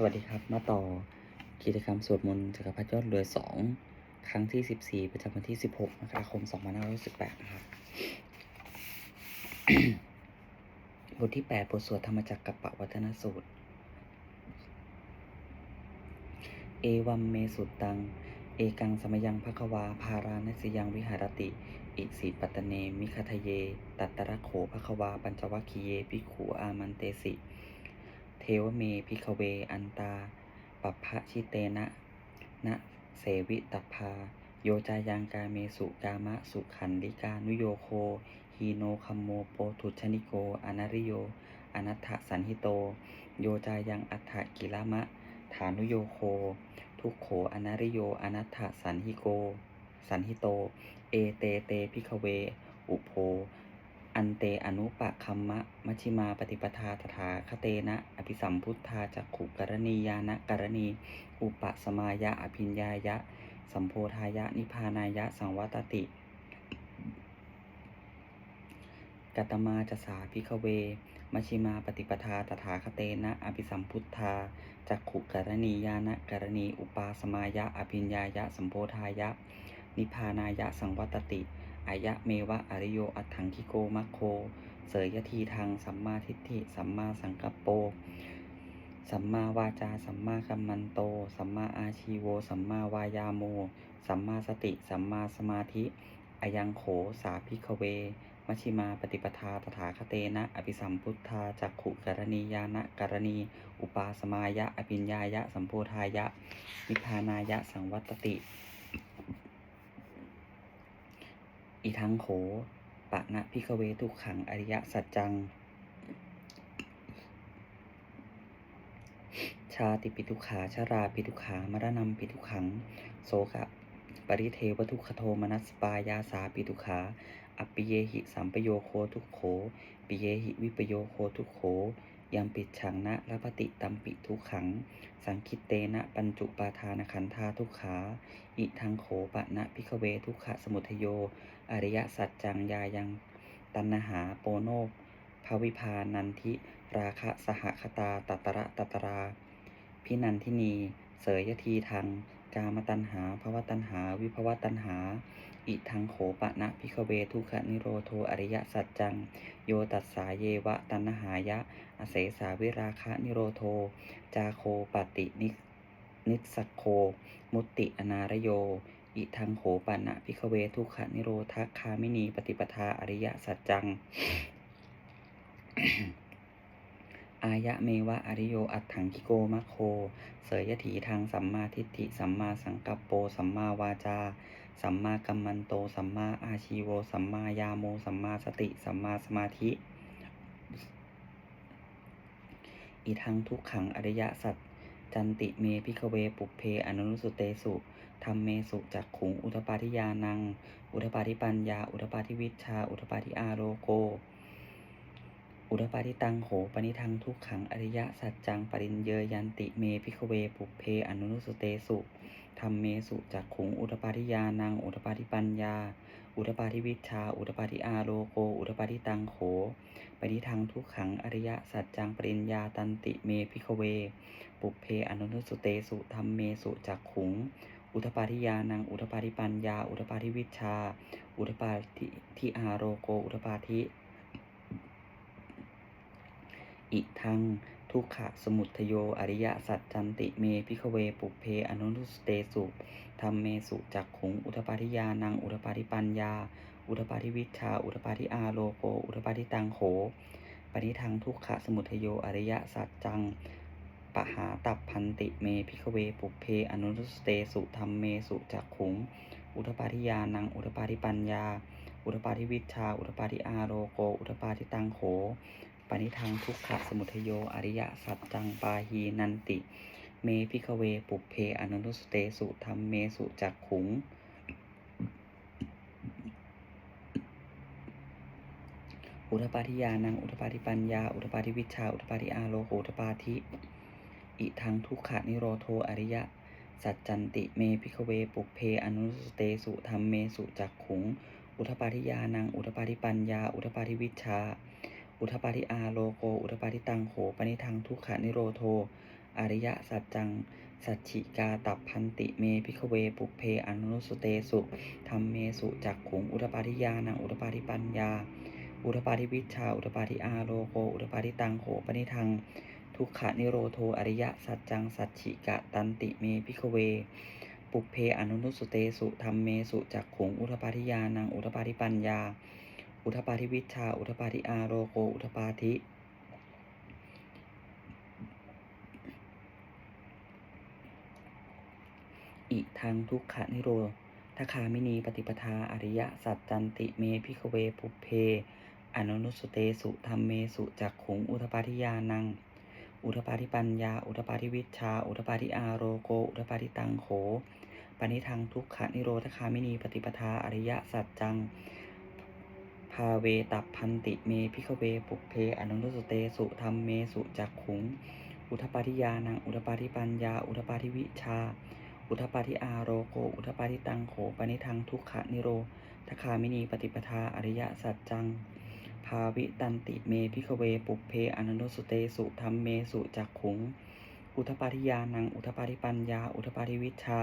สวัสดีครับ มาต่อกิจกรรมสวดมนต์จักรพรรดิยอดเรือสองครั้งที่สิบสี่ประจำวันที่สิบหกมกราคมสองพันห้าร้อยสิบแปดนะครับ บทที่แปดบทสวดธรรมจักรกับปวัฒนสูตร เอวัมเมสุตตัง เอกังสมยังภควาภารานสยังวิหารติ อิสิปัตตเน มิคทะเย ตัตตระโขภควา ปัญจวัคคีเย ปิขูอามันเตสิ วเมพิคเวอันตาปัปพะชิเตนะนะเสวิตพา โยจายังกาเมสุกามะสุขันลิกานุโยโคฮีโนคัมโมโปทุชนิโกอนาริโยอนัตถสันหิโต โยจายังอัฏฐกิลมะ ฐานุโยโค ทุกโขอนาริโยอนัตถสันหิโก สันหิโต เอเตเตพิคเว อุโพ อันเตอนุปะคัมมะมัชิมาปฏิปทาตถาคเตนะ อภิสัมพุทธาจักขุกรณียานะกรณี อุปสมายะอภิญญายะ สัมโพธายะ นิพานายะ สังวัตติ กัตมาจสาพิคเวมัชิมาปฏิปทาตถาคเตนะ อภิสัมพุทธาจักขุกรณียานะกรณี อุปสมายะอภิญญายะ สัมโพธายะ นิพานายะ สังวัตติ อายะเมวะอริโยอัถังคิโกมัคโค เสยยทีทางสัมมาทิฏฐิ สัมมาสังกัปโป สัมมาวาจา สัมมากัมมันโต สัมมาอาชีโว สัมมาวายาโม สัมมาสติ สัมมาสมาธิอายังโขสาพิคเว มชิมาปฏิปทาตถาคเตนะ อภิสัมพุทธาจักขุกรณียานะกรณี อุปาสมายะ อภิญญายะ สัมโพธายะนิพพานายะ สังวัตติ อีทังโขปะนะพิคเวทุกขังอริยสัจจัง ชาติปิทุขาชาราปิทุขามรณะปิทุขัง โสกะปริเทวทุกขโทมนัสปายาสาปิทุขาอปิเยหิสัมปโยโคทุกโข ปิเยหิวิปโยโคทุกโข ยังปิดฉังนะละปฏิตัมปิทุกขัง สังคิตเตนะปัญจุปาทานขันธาทุกขา อิทังโขปะนะพิคเวทุกขะสมุทโย อริยสัจจังยายัง ตันหาโปโนภวิพานันทิราคะสหคตาตัตระตัตราพินันทินี เสยยทีทางกามตัณหาภวตัณหา วิภวตัณหา อิทังโขปะนะพิคเวทุขนิโรโทอริยสัจจัง โยตัสสาเยวะตัณหายะ อเสสาวิราคะนิโรโท จาโคปตินินิสสโค มุติอนารโย อิทังโขปะนะพิคเวทุขนิโรธคามินีปฏิปทาอริยสัจจัง อายะเมวะอริโยอัตถังคิโกมะโค เสยยถีทางสัมมาทิฏฐิสัมมาสังกัปโปสัมมาวาจา สัมมากัมมันโต สัมมาอาชีโว สัมมายาโม สัมมาสติ สัมมาสมาธิ อีทังทุกขังอริยสัจจันติเมพิคเวปุเพอนุรุสุเตสุธรรมเมสุจักขุง อุทปาทิยานัง อุทปาทิปัญญา อุทปาทิวิชชาอุทปาทิอาโรโก อุทปาทิตังโหปนิทังทุกขังอริยสัจจังปริญเยยันติเมพิคเวปุเพอนุรุสเตสุธรรมเมสุจักขุงอุทปาทิยานังอุทปาทิปัญญา อุทปาทิวิชา อุทปาทิอาโรโก อุทปาทิตังโหปณิทังทุกขังอริยสัจจังปริญญาตันติเมพิคเว ปุเพอนุนุสเตสุธรรมเมสุจักขุง อุทปาทิยานังอุทปาทิปัญญา อุทปาทิวิชชาอุทปาทิทิอาโรโก อุทปาทิ อิทัง ทุกขะสมุทโย อริยสัจจันติเมพิคเวปุเพ อนุนุสเตสุธรรมเมสุจักขุง อุทปาทิยานัง อุทปาทิปัญญา อุทปาทิวิชา อุทปาทิอาโลโก อุทปาทิตังโข ปณิทังทุกขะสมุทโย อริยสัจจังปหาตับพันติเมพิคเวปุเพ อนุรุสเตสุธรรมเมสุจักขุง อุทปาทิยานัง อุทปาทิปัญญา อุทปาทิวิชา อุทปาทิอาโรโก อุทปาทิตังโข ปณิทังทุกขะสมุทโยอริยสัจจังปาหีนันติ เมพิคเวปุเพอนุรุสเตสุธรรมเมสุจักขุง อุทปาทิยานังอุทปาทิปัญญา อุทปาทิวิชา อุทปาทิอาโลโกอุทปาทิอิทังทุกขานิโรโทอริยะสัจจันติเมพิคเวปุเพอนุสเตสุธรรมเมสุจักขุง อุทปาทิยานังอุทปาทิปัญญา อุทปาทิวิชชา อุทปาทิอาโลโก อุทปาทิตังโขปณิทังทุกขานิโรโท อริยสัจจัง สัจฉิกาตับพันติเมพิขเวปุเพอนุสุเตสุธรรมเมสุจักขุง อุตปาทิยานัง อุตปาทิปัญญา อุตปาทิวิชา อุตปาทิอาโลโก อุตปาทิตังโขปนิทัง ทุกขนิโรโท อริยสัจจัง สัจฉิกะตันติเมพิขเวปุเพอนุนุสเตสุธรรมเมสุจักขุง อุทปาทิยานัง อุทปาทิปัญญา อุทปาทิวิชา อุทปาทิอาโรโก อุทปาทิอิทังทุกขนิโรทคามินีปฏิปทาอริยสัจจันติเมพิขเวปุเพ อนุนุสเตสุธรรมเมสุจักขุง อุทปาทิยานัง อุทปาทิปัญญา อุทปาทิวิชา อุทปาทิอาโรโก อุทปาทิตังโขปณิทังทุกขนิโรธคามินีปฏิปทาอริยสัจจัง ภาเวตับพันติเมพิขเวปุกเพอนุนุสเตสุธรรมเมสุจักขุง อุทปาทิยานังอุทปาทิปัญญา อุทปาทิวิชา อุทปาทิอาโรโก อุทปาทิตังโขปณิทังทุกขนิโรธคามินีปฏิปทาอริยสัจจัง ภาวิตันติเมพิขเวปุกเพอนุนุสเตสุธรรมเมสุจักขุง อุทปาทิยานังอุทปาทิปัญญา อุทปาทิวิชา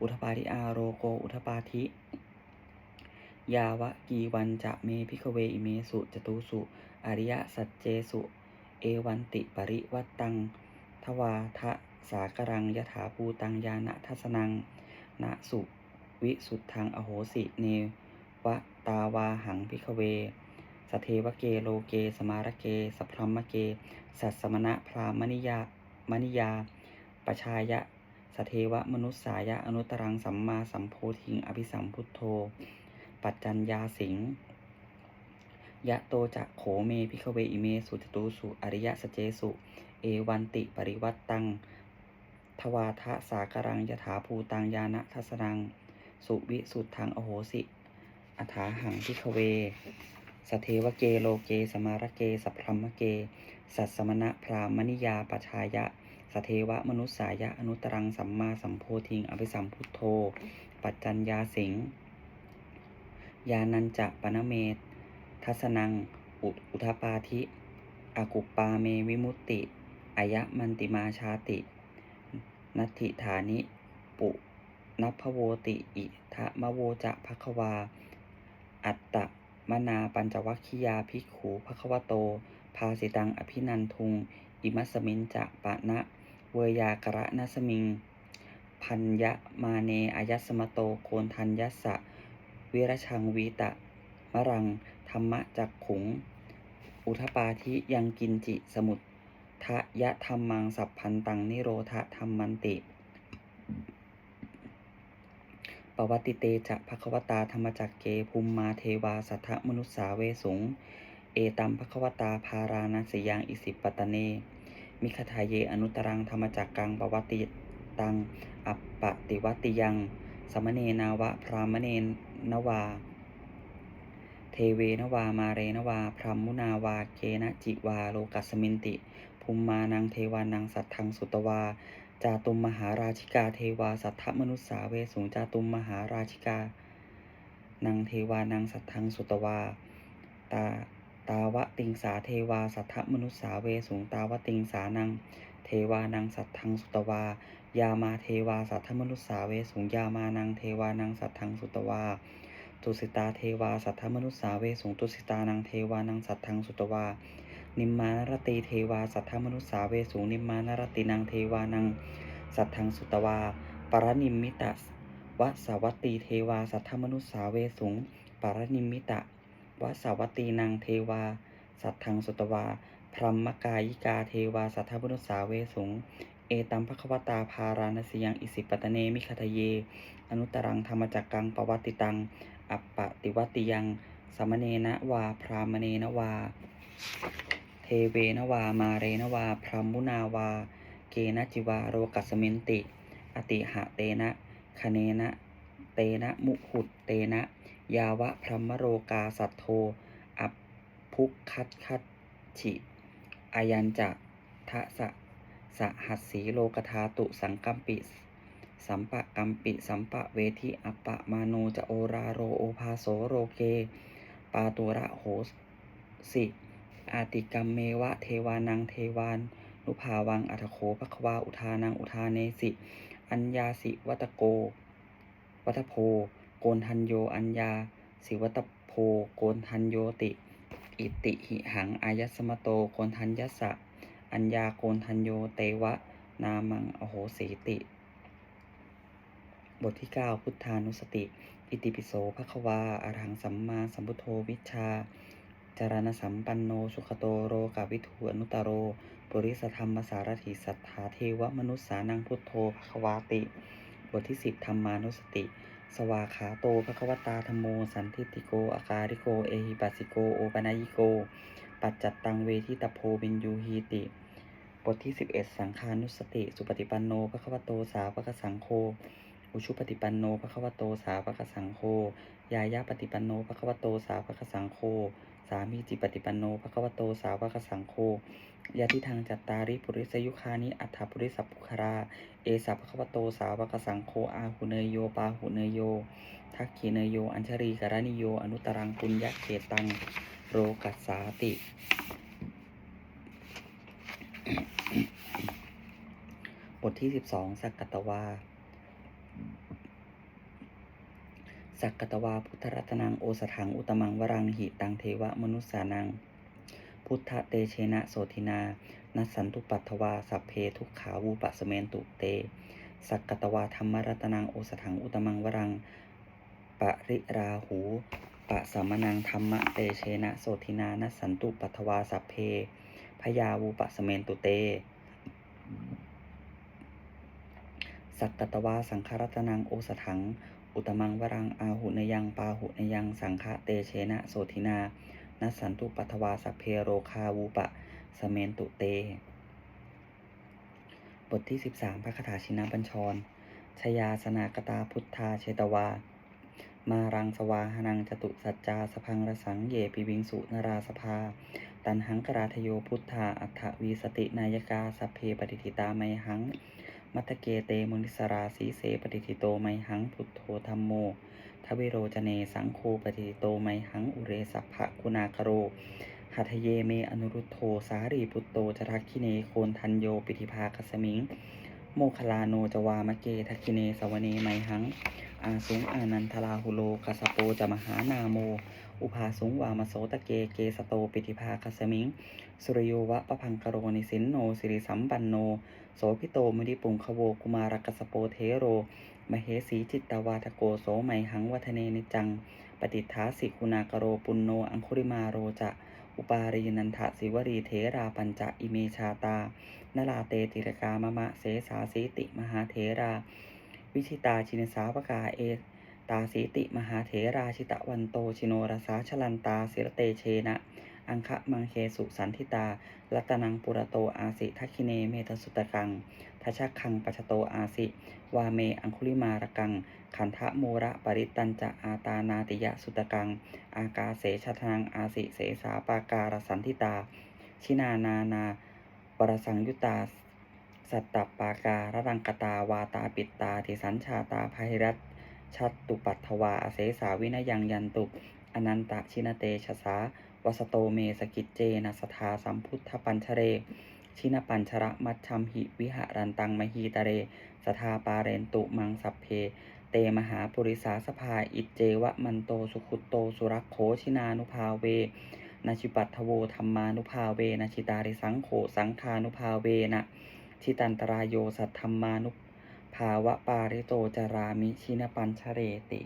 อุทปาทิอาโรโก อุทปาทิ ยาวะกีวันจะเมพิขเวอิเมสุจตุสุ อริยสัจเจสุ เอวันติปริวัตตัง ทวาทะสากรังยถาภูตังยานะทัสนังนะสุวิสุทธังอโหสิเนวะตาวาหังพิขเว สเทวเกโลเกสมารเกสพพรมเก สัสสมณะพรามณิยามณิยาปชายะสเทวมนุษสายะอนุตรังสัมมาสัมโพธิงอภิสัมพุทโธ ปัจจัญญาสิงยะโตจะโขเมพิขเวอิเมสุจตุสุอริยสเจสุ เอวันติปริวัตตัง ทวาทะสากรังยถาภูตังยานะทัสนัง สุวิสุทธัง อโหสิอัฐาหังพิขเว สเทวเกโลเกสมารเกสัพพรมเก สัสสมณะพรามณิยาปชายะสเทวมนุษสายะอนุตรังสัมมาสัมโพธิงอภิสัมพุทโธ ปัจจัญญาสิง ยานันจะปนเมตทัสนัง อุอุทปาธิอากุปปาเมวิมุตติ อายะมันติมาชาติ นัตถิฐานิ ปุนัพโวติ อิทะมะโวจะภควา อัตตะมนาปัญจวัคคียาภิกขูภควโต ภาสิตังอภินันทุง อิมัสสมินจะปะนะ เวยากระนัสมิง พัญญะมาเนอายัสมโต โคนทัญยัสสะ วิรชังวีตะมะรัง ธรรมะจักขุง อุทปาทิยังกินจิสมุททะยะธรรมังสัพพันตังนิโรธธรรมันติ ปวัติเตจะภควตาธรรมจักเกภูมิมาเทวาสัทธมนุษสาเวสุง เอตัมภควตาภารานัสยังอิสิปตตเน มิคทายเยอนุตรังธรรมจักกังปวัติตัง อัปปติวัติยัง สมเนนาวะพรามเนน นวา เทเวนวามาเรนวา พรหมมุนาวาเกนะจิวาโลกัสมินติ ภูมิมานังเทวานังสัทธังสุตวา จาตุมมหาราชิกาเทวาสัทธมนุษสาเวสุงจาตุมมหาราชิกา นังเทวานังสัทธังสุตวา ตาตาวะติงสาเทวาสัทธมนุษสาเวสุงตาวะติงสานัง เทวานังสัทธังสุตวา ยามาเทวาสัทธมนุษสาเวสุงยามานังเทวานังสัทธังสุตวาตุสิตาเทวาสัทธมนุษสาเวสุงตุสิตานังเทวานังสัทธังสุตวา นิมมานรตีเทวาสัทธมนุษสาเวสุงนิมมานรตินังเทวานังสัทธังสุตวา ปรนิมมิตะวสาวัตตีเทวาสัทธมนุษสาเวสุงปรนิมมิตะวสาวัตตีนังเทวา สัทธังสุตวา พรหมกายิกาเทวาสัทธมนุษสาเวสุง เอตัมภควตาภารานสยังอิสิปตเนมิคทะเย อนุตรังธรรมจักกังปวัติตัง อัปปติวัติยัง สมเนนะวา พรามเนนะวา เทเวนวา มาเรนวา พรหมุนาวา เกนะจิวาโรกัสมินติ อติหะเตนะคเนนะ เตนะ มุหุตเตนะ ยาวะพรหมโรกาสัทโท อัปพุกคัตคัตฉิอายัญจะทะสะ สหัสสีโลกธาตุสังกัมปิ สัมปะกัมปิ สัมปะเวทิอัปปะมาโนจะโอราโรโอภาโสโรเก ปาตุระโหสิอาติกัมเมวะเทวานังเทวานนุภาวังอัทโคภควาอุทานังอุทานเนสิ อัญญาสิวัตโก วัตโพ โกนทันโยอัญญา สิวัตโพ โกนทันโยติ อิติหิหังอายัสสมโต โกนทันยัสสะ อัญญาโกนทันโยเตวะ นามัง อโหสีติ บทที่ 9 พุทธานุสติ อิติปิโสภควาอรหังสัมมาสัมพุทโธวิชา จารณสัมปันโน สุขโตโรกาวิทูอนุตโรปุริสธรรมสารถิสัทธาเทวมนุษสานังพุทโธภควาติ บทที่ 10ธรรมานุสติสวาขาโตภควตาธรรมโม สันทิติโก อาการิโก เอหิปัสสิโก โอปนายิโก ปัจจัตตังเวทิตโพวินยูหีติ บทที่ 11 สังขานุสติ สุปฏิปันโนภควโตสาวกสังโฆอุชุปฏิปันโนภควโตสาวกสังโฆยายาปฏิปันโนภควโตสาวกสังโฆสามีจิปฏิปันโนภควโตสาวกสังโฆยะทิทางจัตตาริปุริสยุคานิอัฏฐปุริสัพพุคารา เอสัพพะวโตสาวกสังโฆอาหุเนยโยปาหุเนยโย ทักขีเนยโย อัญชรีกรณิโย อนุตรังปุญญเขตัง โรกัสสาติ บทที่12สักกตวา สักกตวา พุทธรัตนังโอสถังอุตมังวรังหิตังเทวมนุสสานัง พุทธเตเชนะโสธินานัสสันตุปัตถวา สัพเพทุกขาวูปะสเมนตุเต สักกตวาธรรมรัตนังโอสถังอุตมังวรังปริราหูปะสัมมนังธรรมะเตเชนะโสธินานัสสันตุปัตถวาสัพเพ พยาวูปะสเมนตุเต สักกตวาสังฆรัตนังโอสถัง อุตมังวรังอาหุนยังปาหุนยังสังฆเตเชนะโสธินานัสสันตุปัทวาสเพโรคาวูปะสเมนตุเต บทที่ 13 พระคาถาชินบัญชร ชยาสนากตาพุทธาเชตวา มารังสวาหนังจตุสัจจาสพังรสังเยปิวิงสุนราสภา ตันหังกราทโยพุทธาอัฏฐวีสตินายกาสัพเพปฏิทิตาไมหัง มัตตเกเตมุนิสราสีเสปฏิทิโตไมหังพุทโธธรรมโมทวิโรจเนสังโฆปฏิทิโตไมหังอุเรสัพพะคุณาคโรหัทเยเมอนุรุโธสารีพุตโตจทักขิเนโคนทันโยปิธิภาคสมิง โมคลาโนจวามะเกทักขิเนสวเนไมหัง อาสุงอานันทลาหุโลกัสโปจะมหานาโม อุภาสุงวามโสตะเกเกสโตปิธิภาคสมิง สุริโยวะปะพังกโรนิสินโนสิริสัมปันโน โสพิโตมุนิปุงคโวกุมารกัสโปเทโร มเหสีจิตตวาทโกโสไมหังวัฒเนนิจัง ปฏิทาสิคุณากโรปุณโนอังคุริมาโรจะอุปารีนันทะสิวรีเทราปัญจะอิเมชาตา นลาเตติรกามะมะเสสาสีติมหาเทรา วิชิตาชินสาวกาเอ ตาสีติมหาเถราชิตะวันโตชิโนรสาชลันตาศิรเตเชนะ อังคะมังเคสุสันทิตา รัตนังปุระโตอาสิทักขิเนเมทสุตกังทัชคังปัชโตอาสิ วาเมอังคุลิมารกัง ขันทะโมระปริตันจะอาตานาติยะสุตกัง อากาเสชะทางอาสิเสสาปาการสันทิตา ชินานานาวรสังยุตาสัตตปาการรังกตาวาตาปิตตาทิสัญชาตาภาหิรัต ชัตตุปัทวาอเสสาวินยังยันตุอนันตะชินเตชะสาวสโตเมสกิจเจนะสทาสัมพุทธปัญชเร ชินปัญชระมัชชัมหิวิหารันตังมหีตะเร สทาปาเรนตุมังสัพเพ เตมหาปุริสาสภาอิจเจวะมันโตสุขุตโตสุรักโขชินานุภาเวนาชิปัทโวธรรมานุภาเวนาชิตาริสังโขสังคานุภาเวนะชิตันตรายโยสัทธรรมานุภ ภาวะปาริโตจารามิชินปัญชเรติ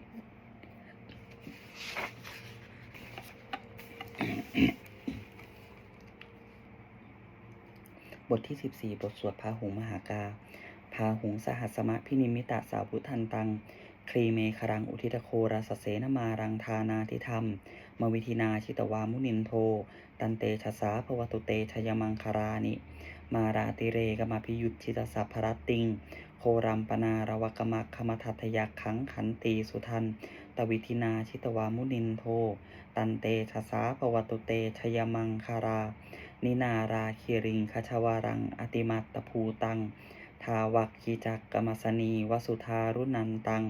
บทที่ 14 บทสวดพาหุงมหากาพาหุงสหัสมะพินิมิตะสาวุทธันตัง ครีเมครังอุทิตโครัสเสนมารังทานาทิธรรม มวิธินาชิตวามุนินโท ตันเตชะสาภวตุเตชยมังคารานิ มาราติเรกมาพิยุตชิตสัพพรตติง โครัมปนารวกมักขมทัตยักขังขันตีสุทันตวิธินาชิตวามุนินโท ตันเตชะสาภวตุเตชยมังคารา นินาราคิริงคชวารัง อติมัตตภูตัง ทาวักคีจักกมสนีวสุธารุนันตัง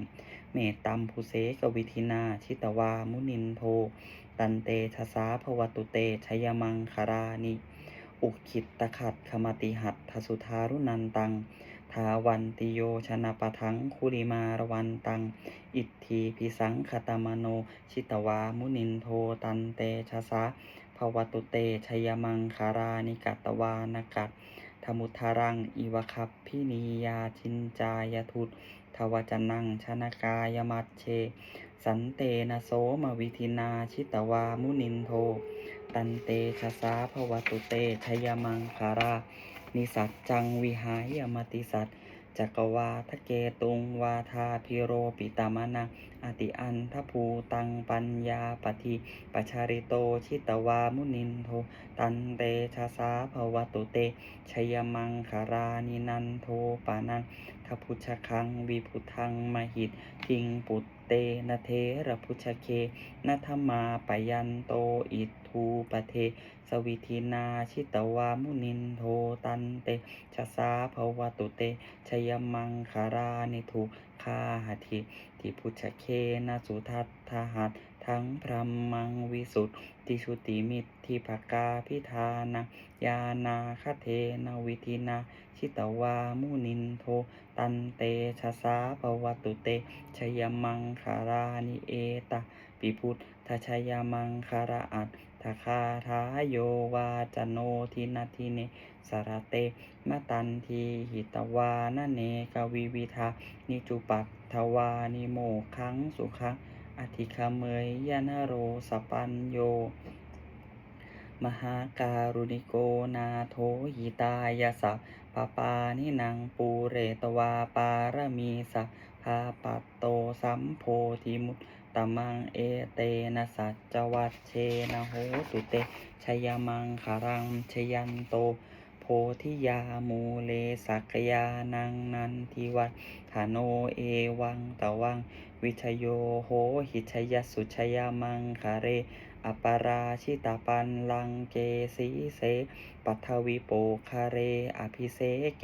เมตตัมภูเสกวิธินาชิตวามุนินโท ตันเตชะสาภวตุเตชยมังคารานิ อุคิตตะขัดขมติหัตถสุทารุนันตัง ทาวันติโยชนะปะทังคุริมารวันตัง อิทธีพิสังคตมโน ชิตวามุนินโทตันเตชะสะภวตุเตชยมังคารานิกัตวานกัตธมุทารัง อิวคัพพินียาชินจายทุตทวจนังชนกายมัชเช สันเตนะโสมวิธินาชิตวามุนินโท ตันเตชะสาภวตุเตชยมังคารา นิสัจจังวิหายมติสัจจักวาทะเกตุงวาทาพิโรปิตามนะอติอันทภูตังปัญญาปฏิปชาริโตชิตวามุนินโทตันเตชะสาภวตุเตชยมังคารานินันโทปานังทพุชคังวิพุทังมหิตทิงปุต เตนะเทระพุชเคนัทมาปยันโตอิทูปเท สวิทินาชิตวามุนินโทตันเตชะสาภวตุเตชยมังคารานิทุคาหทิทิพุชเคนะสุทัตทหัต ทั้งพรหมังวิสุทธิชุติมิตรทิภกาพิธานายานาคเทนวิธินาชิตวามุนินโท ตันเตชะสาภวตุเตชยมังคารานิเอตะปิพุทธชยมังคาราอัตถคาทาโยวาจโนทินาทิเนสารเตมะตันทีหิตวานเนกวิวิทานิจุปัตถวานิโมขังสุขัง อธิคเมยยานโรสปัญโย มหาการุณิโกนาโทหิตายสัพปะปานินังปูเรตวาปารมีสัพพาปัตโตสัมโพธิมุตตมังเอเตนะสัจจวัตเชนะโหตุเตชยมังคารังชยันโต พธิยามูเลสักยานังนันทิวัฒฐาโนเอวังตะวัง วิชโยโหหิชยสุชยามังคาเร อปาราชิตาปันลังเกสีเส ปัทวิโปคาเร อภิเสเก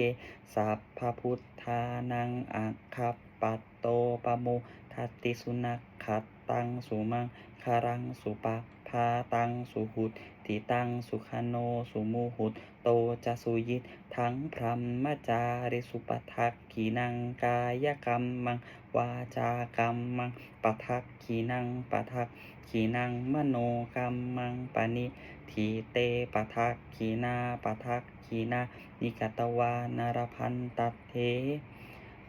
สัพพพุทธานังอัคคปัตโตปโมทัตติสุนักขัดตังสุมังคารังสุปะพาตังสุหุต ติตังสุขโนสุมูหุตโตจะสุยิตทั้งพรหมจาริสุปทักขีนังกายกรรมมังวาจากรรมังปทักขีนังปทักขีนังมโนกรรมังปณิทีเตปทักขีนาปทักขีนานิกตวานารพันตัตเท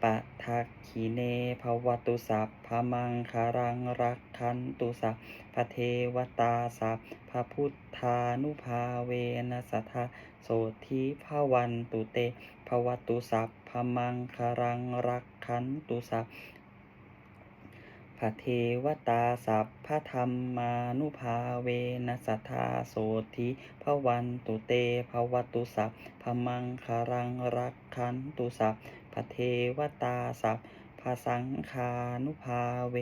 ปะทักขีเนภวตุสัพพมังคารังรักขันตุสัพพเทวตาสัพพพุทธานุภาเวนะสัทธาโสธิภวันตุเตภวตุสัพพมังคารังรักขันตุสัพพเทวตาสัพพธรรมานุภาเวนะสัทธาโสธิภวันตุเตภวตุสัพพมังคารังรักขันตุสัพ พระเทวตาสัพพสังคานุภาเว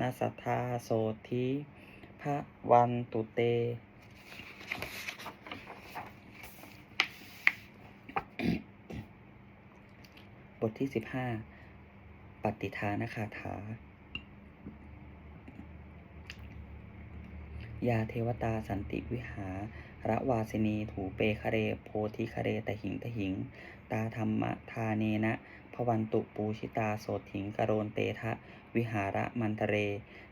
นะสัทธาโสธิภวันตุเต บทที่สิบห้าปฏิทานคาถายาเทวตาสันติวิหาระวาสินีถูเปคเรโพธิคเรตหิงตหิง ตาธรรมทาเนนะ วันตุปูชิตาโสถิงกโรนเตทะ วิหาระมันทะเร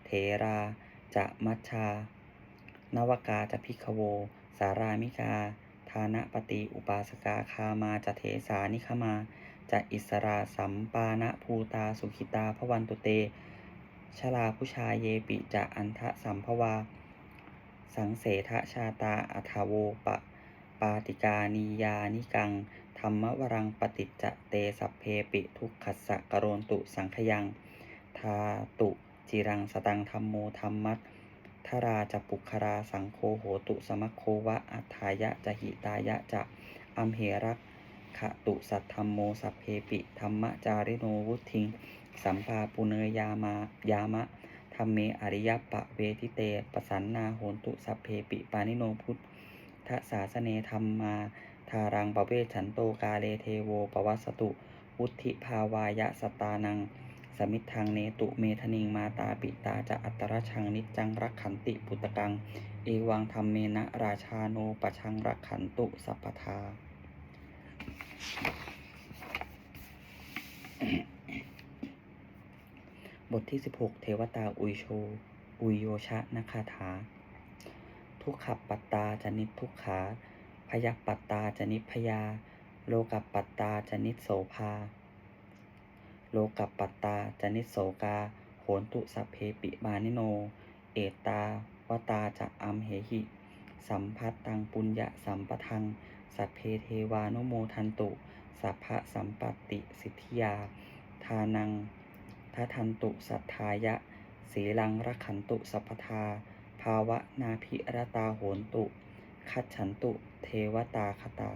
เถราจะมัชชานวกาจะพิกโว สารามิกาทานะปฏิอุปาสกาคามาจะเถสานิคมาจะอิสราสัมปานะภูตาสุขิตาพวันตุเต ชลาผู้ชายเยปิจะอันทะสัมภวา สังเสทชาตาอัทาโวปะ ปาติกานียานิกัง ธรรมวรังปฏิจจะเตสัพเพปิทุกขัสสะกโรนตุสังขยังทาตุจิรังสตังธรรมโมธรรมัตทราจะปุคราสังโฆโหตุสมัคโควะอัฏฐายะจะหิตายะจะอัมเหรักขะตุสัทธรรมโมสัพเพปิธรรมจาริโนวุทิง สัมปาปุเนยยามายามะธรรมเมอริยปะเวทิเตปสันนาโหนตุสัพเพปิปานิโนพุทธศาสเนธรรมมา ทารังปะเวฉันโตกาเลเทโวปวัสสตุวุธิภาวายะสตานัง สมิทธังเนตุเมธนิงมาตาปิตาจะอัตตรชังนิจจังรักขันติปุตตกัง เอวังธรรมเมนะราชาโนปชังรักขันตุสัพพทาบทที่ 16 เทวตาอุยโช อุยโยชะนคาถา ทุกขับปัตตาจนิทุกขา พยัปปัตตาจนิพยา โลกัปปัตตาจนิโสภา โลกัปปัตตาจนิโสกา โหนตุสัพเพปิมานิโน เอตาวตาจะอัมเหหิ สัมพัตตังปุญญะสัมปทัง สัพเพเทวานุโมทันตุ สัพพะสัมปติสิทธิยา ทานังทัทันตุสัทธายะ สีลังรักขันตุสัพพทา ภาวะนาภิรตาโหนตุ คัจฉันตุเทวตาคตา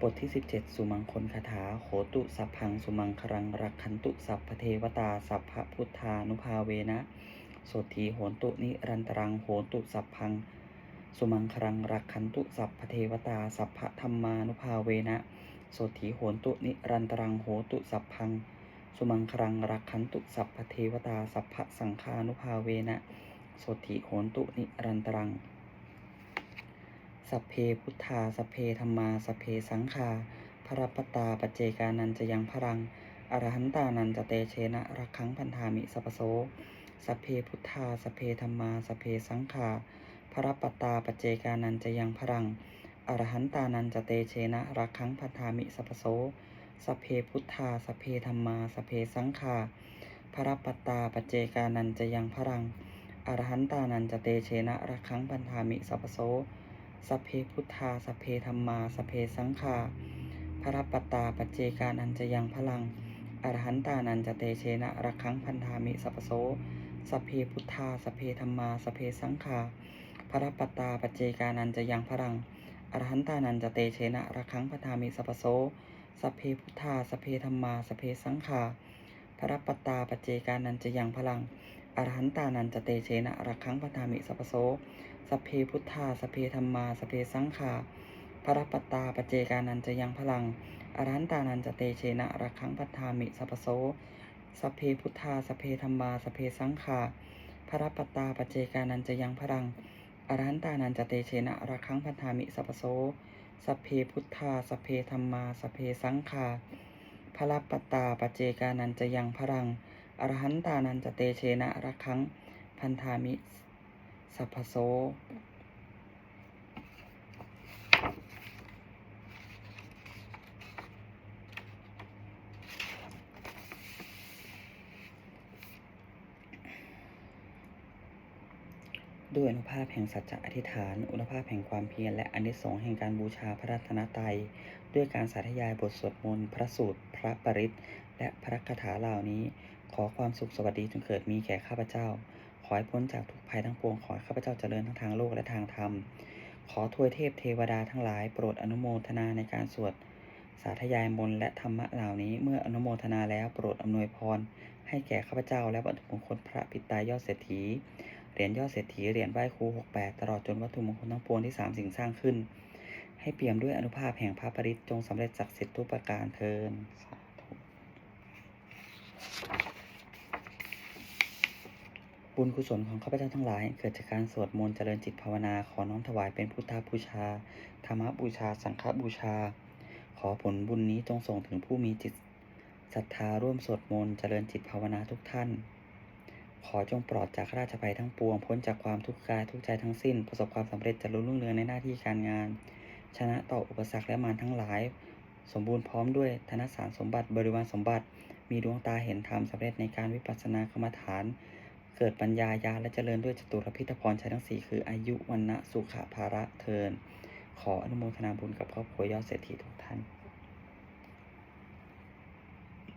บทที่ 17 สุมังคลคาถาโหตุสัพพังสุมังครังรักขันตุสัพพเทวตาสัพพพุทธานุภาเวนะโสทีโหนตุนิรันตรังโหตุสัพพัง สุมังครังรักขันตุสัพพเทวตาสัพพธรรมานุภาเวนะโสทีโหนตุนิรันตรังโหตุสัพพัง สุมังครังรักขันตุสัพพเทวตาสัพพสังฆานุภาเวนะ สทีโหนตุนิรันตรัง สัพเพพุทธา สัพเพธรรมา สัพเพสังฆาพระปตาปจเจกานันจะยังพรัง อรหันตานันจะเตเชนะรักขังพันธามิสัพโสสัพเพพุทธา สัพเพธรรมา สัพเพสังฆาพระปตาปจเจกานันจะยังพรัง อรหันตานันจะเตเชนะรักขังพันธามิสัพโสสัพเพพุทธา สัพเพธรรมา สัพเพสังฆาพระปตาปจเจกานันจะยังพรัง อรหันตานันจะเตเชนะรักขังพันธามิสัพโสสัพเพพุทธาสัพเพธรรมาสัพเพสังฆาพระปตาปจเจกานันจะยังพลังอรหันตานันจะเตเชนะรักขังพันธามิสัพโสสัพเพพุทธาสัพเพธรรมาสัพเพสังฆาพระปตาปจเจกานันจะยังพลังอรหันตานันจะเตเชนะรักขังพันธามิสัพโสสัพเพพุทธาสัพเพธรรมาสัพเพสังฆาพระปตาปจเจกานันจะยังพลัง อรหันตานันจะเตเชนะรักขังพันธามิสัพโสสัพเพพุทธาสัพเพธรรมาสัพเพสังฆาพระปัตตาปเจกานันจะยังพลัง อรหันตานันจะเตเชนะรักขังพัทธามิสัพโสสัพเพพุทธาสัพเพธรรมาสัพเพสังฆาพระปัตตาปเจกานันจะยังพลัง อรหันตานันจะเตเชนะรักขังพัทธามิสัพโสสัพเพพุทธาสัพเพธรรมาสัพเพสังฆาพระปัตตาปเจกานันจะยังพลัง อรหันตานันจะเตเชนะรักขังพันธามิสัพพโสด้วยอนุภาพแห่งสัจจะอธิษฐาน อุณภาพแห่งความเพียร และอนิสงส์แห่งการบูชาพระรัตนตรัย ด้วยการสาธยายบทสวดมนต์ พระสูตร พระปริตและพระคาถาเหล่านี้ ขอความสุขสวัสดีจงเกิดมีแก่ข้าพเจ้า ขอให้พ้นจากทุกภัยทั้งปวง ขอให้ข้าพเจ้าเจริญทั้งทางโลกและทางธรรม ขอทวยเทพเทวดาทั้งหลายโปรดอนุโมทนาในการสวด สาธยายมนและธรรมะเหล่านี้ เมื่ออนุโมทนาแล้วโปรดอำนวยพร ให้แก่ข้าพเจ้าและวัตถุมงคลพระปิตายอดเศรษฐี เหรียญยอดเศรษฐี เหรียญไหว้ครู68 ตลอดจนวัตถุมงคลทั้งปวงที่สามสิ่งสร้างขึ้น ให้เปี่ยมด้วยอนุภาพแห่งพระปริตจงสำเร็จศักดิ์สิทธิ์ทุกประการเทินสาธุ บุญกุศลของข้าพเจ้าทั้งหลาย เกิดจากการสวดมนต์เจริญจิตภาวนาขอน้อมถวายเป็นพุทธบูชา ธรรมบูชา สังฆบูชา ขอผลบุญนี้จงส่งถึงผู้มีจิตศรัทธาร่วมสวดมนต์เจริญจิตภาวนาทุกท่าน ขอจงปลอดจากราชภัยทั้งปวง พ้นจากความทุกข์กายทุกใจทั้งสิ้น ประสบความสำเร็จจริญรุ่งเรืองในหน้าที่การงาน ชนะต่ออุปสรรคและมารทั้งหลาย สมบูรณ์พร้อมด้วยธนสารสมบัติบริวารสมบัติ มีดวงตาเห็นธรรมสำเร็จในการวิปัสสนากรรมฐาน เกิดปัญญายาและเจริญด้วยจตุรพิธพรชัยทั้งสี่คืออายุวันนะสุขภาระเทิน ขออนุโมทนาบุญกับครอบครัวยอดเศรษฐีทุกท่าน